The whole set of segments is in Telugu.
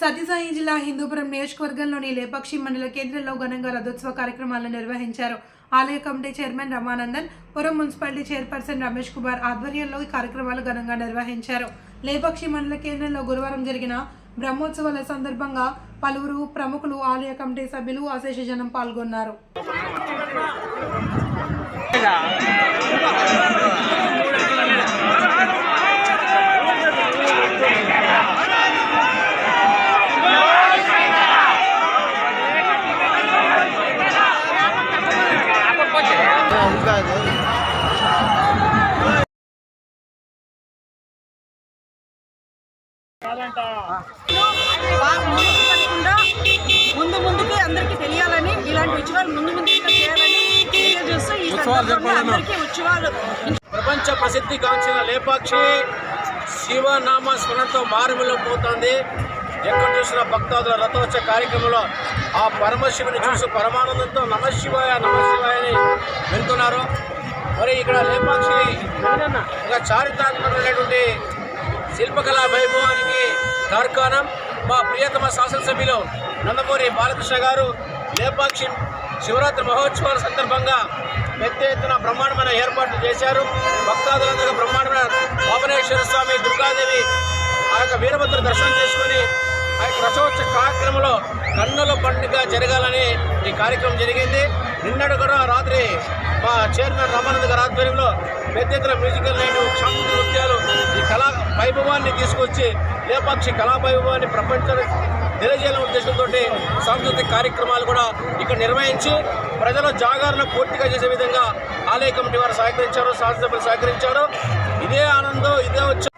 సత్యసాయి జిల్లా హిందూపురం నియోజకవర్గంలోని లేపాక్షి మండల కేంద్రంలో ఘనంగా రథోత్సవ కార్యక్రమాలను నిర్వహించారు. ఆలయ committee chairman Ramanandanpuram municipality chairperson Ramesh Kumar ఆధ్వర్యంలో ఈ కార్యక్రమాలు ఘనంగా నిర్వహించారు. లేపాక్షి మండల కేంద్రంలో గురువారం జరిగిన బ్రహ్మోత్సవాల సందర్భంగా పలువురు ప్రముఖులు ఆలయ కమిటీ సభ్యులు అశేష జనం పాల్గొన్నారు. పడకుండా ముందు ముందుకి అందరికీ తెలియాలని ఇలాంటి ఉత్సవాలు ముందు ముందు చేయాలని తెలియజేస్తూ ఈ అందరికీ ఉత్సవాలు. ప్రపంచ ప్రసిద్ధిగాంచిన లేపాక్షి శివనామ స్మరణతో మారుమూలం పోతోంది ఎక్కడ చూసిన భక్తాదుల రథోత్సవ కార్యక్రమంలో ఆ పరమశివుని చూసి పరమానందంతో నమశివాయ నమశివాయ అని వెళ్తున్నారు. మరి ఇక్కడ లేపాక్షి ఒక చారిత్రాత్మకమైనటువంటి శిల్పకళా వైభవానికి తార్కాణం మా ప్రియతమ శాసనసభ్యులు నందమూరి బాలకృష్ణ గారు లేపాక్షి శివరాత్రి మహోత్సవాల సందర్భంగా పెద్ద ఎత్తున బ్రహ్మాండమైన ఏర్పాట్లు చేశారు. భక్తాదులందరూ బ్రహ్మాండమైన వీరభద్ర దర్శనం చేసుకుని ఆ యొక్క రథోత్సవ కార్యక్రమంలో కన్నుల పండుగ జరగాలని ఈ కార్యక్రమం జరిగింది. నిన్నటి కూడా రాత్రి మా చైర్మన్ రామానంద్ గారి ఆధ్వర్యంలో పెద్ద ఎత్తున మ్యూజికల్ నైట్ సాంస్కృతిక నృత్యాలు ఈ కళా వైభవాన్ని తీసుకొచ్చి లేపాక్షి కళా వైభవాన్ని ప్రపంచానికి తెలియజేయాలనే ఉద్దేశంతో సాంస్కృతిక కార్యక్రమాలు కూడా ఇక్కడ నిర్వహించి ప్రజల జాగరణ పూర్తిగా చేసే విధంగా ఆలయ కమిటీ వారు సహకరించారు శాసనసభ్యులు సహకరించారు. ఇదే ఆనందం ఇదే వచ్చి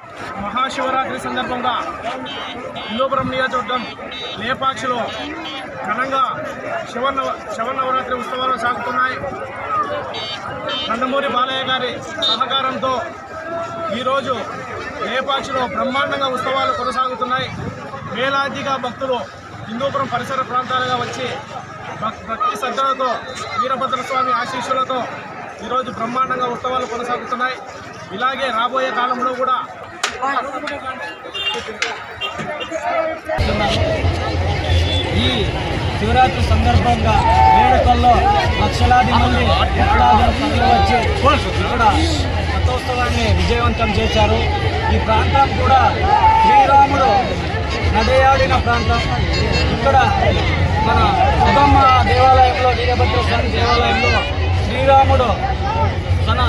మహాశివరాత్రి సందర్భంగా హిందూపురం నియోజకవర్గం లేపాక్షిలో ఘనంగా శివనవ శివనవరాత్రి ఉత్సవాలు సాగుతున్నాయి. నందమూరి బాలయ్య గారి సహకారంతో ఈరోజు లేపాక్షిలో బ్రహ్మాండంగా ఉత్సవాలు కొనసాగుతున్నాయి. వేలాదిగా భక్తులు హిందూపురం పరిసర ప్రాంతాలుగా వచ్చి భక్తి శ్రద్ధలతో వీరభద్రస్వామి ఆశీస్సులతో ఈరోజు బ్రహ్మాండంగా ఉత్సవాలు కొనసాగుతున్నాయి. ఇలాగే రాబోయే కాలంలో కూడా ఈ శివరాత్రి సందర్భంగా వేడుకల్లో లక్షలాది మంది లక్షలాది వచ్చి ఇక్కడ రథోత్సవాన్ని విజయవంతం చేశారు. ఈ ప్రాంతం కూడా శ్రీరాముడు నదయాడిన ప్రాంతం. ఇక్కడ మన సుగమ్మ దేవాలయంలో వీరభద్ర స్వామి దేవాలయంలో శ్రీరాముడు తన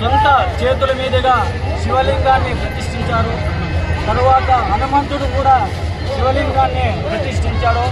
సొంత చేతుల మీదుగా శివలింగాన్ని ప్రతిష్ఠించారు హనుమంతుడు కూడా శివలింగాన్ని ప్రతిష్ఠించాడు.